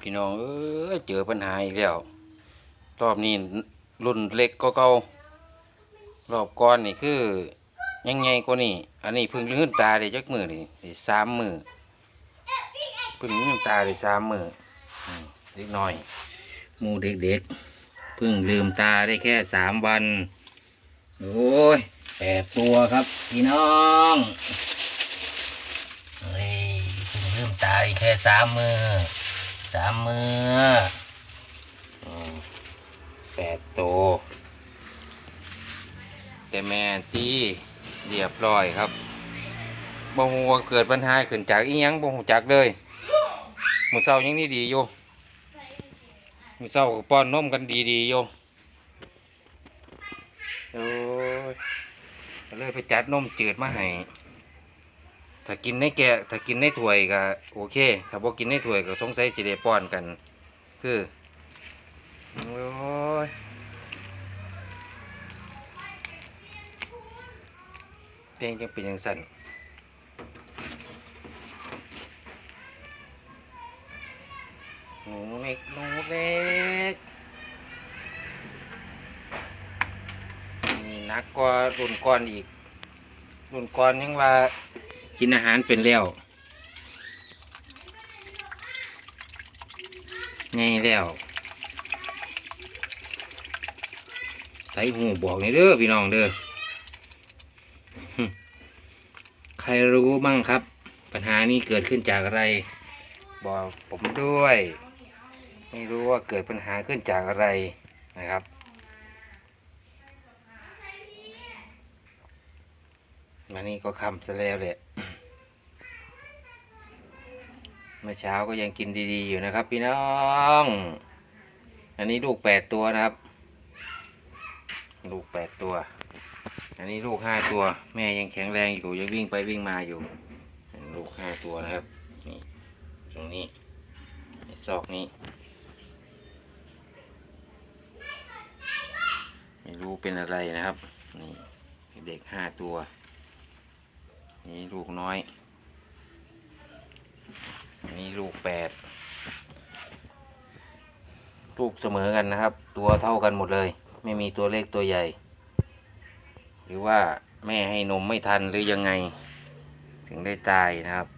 พี่น้องเอ้ยเจอปัญหาอีกแล้ว รอบนี้รุ่นเล็กก็เก่ารอบก่อนนี่คือยังไงกว่านี่อันนี้พิ่งลืมตาได้จักมือนี่ได้สามมือพิ่งลืมตาได้สามมือเล็กน้อยมูเด็กๆพิ่งลืมตาได้แค่สามวันโอ้ยแปดตัวครับพี่น้องเฮ้ยพิ่งลืมตาได้แค่สามมือ สามมือแปดโตวแต่แม่ตีเรียบร้อยครับบ่ฮู้ว่าเกิดปัญหาขึ้นจากอีหยังบ่ฮู้จักเลยมือเช้ายังนี่ดีอยู่มือเช้าก็ป้อนนมกันดีๆอยู่โอ้ยเลยไปจัดนมจืดมาให้ ถ้ากินในแกะถ้ากินในถ้วยก็โอเค ถ้าบ่กินในถ้วยก็สงสัยสิได้ป้อนกัน คือโอ้ยเพลงจังเป็นจังสั่นหนูเล็กหนูเล็กนี่นักกว่ารุ่นก่อนอีก รุ่นก่อนยังว่า กินอาหารเป็นแล้วไงแล้วใส่หูบอกนี่เด้อพี่น้องเด้อใครรู้บ้างครับ ปัญหานี้เกิดขึ้นจากอะไร บอกผมด้วย ไม่รู้ว่าเกิดปัญหาขึ้นจากอะไรนะครับวันนี้ก็คำซะแล้วแหละ เมื่อเช้าก็ยังกินดีๆอยู่นะครับ พี่น้อง อันนี้ลูกแปดตัวนะครับ ลูกแปดตัว อันนี้ลูกห้าตัว แม่ยังแข็งแรงอยู่ยังวิ่งไปวิ่งมาอยู่ ลูกห้าตัวนะครับนี่ตรงนี้ในซอกนี้ไม่รู้เป็นอะไรนะครับนี่เด็กห้าตัว นี่ลูกน้อย นี่ลูกแปดลูกเสมอกันนะครับ ตัวเท่ากันหมดเลย ไม่มีตัวเล็กตัวใหญ่ หรือว่าแม่ให้นมไม่ทันหรือยังไง ถึงได้ตายนะครับ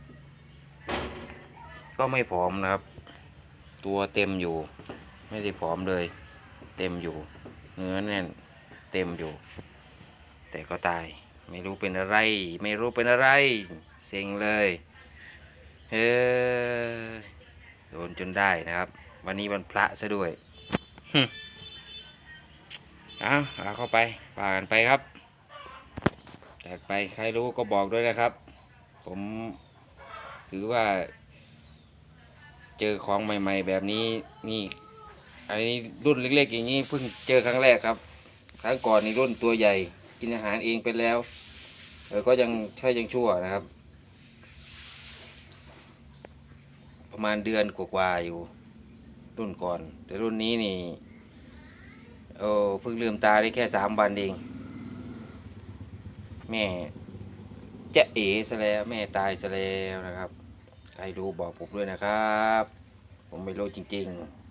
ก็ไม่ผอมนะครับ ตัวเต็มอยู่ ไม่ได้ผอมเลย เต็มอยู่ เนื้อแน่นเต็มอยู่ แต่ก็ตายไม่รู้เป็นอะไร ไม่รู้เป็นอะไร เซ็งเลย เฮ้ จนได้นะครับ วันนี้วันพระซะด้วยเอาเอาเข้าไปปากันไปครับจัดไปใครรู้ก็บอกด้วยนะครับ ผมถือว่า เจอของใหม่ ๆ แบบนี้นี่อันนี้รุ่นเล็ก ๆ อย่างนี้เพิ่งเจอครั้งแรกครับ ครั้งก่อนนี่รุ่นตัวใหญ่ กินอาหารเองไปแล้วเออก็ยังใช่ยังชั่วนะครับ ประมาณเดือนกว่าๆอยู่ รุ่นก่อน แต่รุ่นนี้นี่โอ้เพิ่งลืมตาได้แค่สามวันเอง แม่จะเอ๋ซะแล้วแม่ตายซะแล้วนะครับ ใครรู้บอกผมด้วยนะครับ ผมไม่รู้จริง ๆ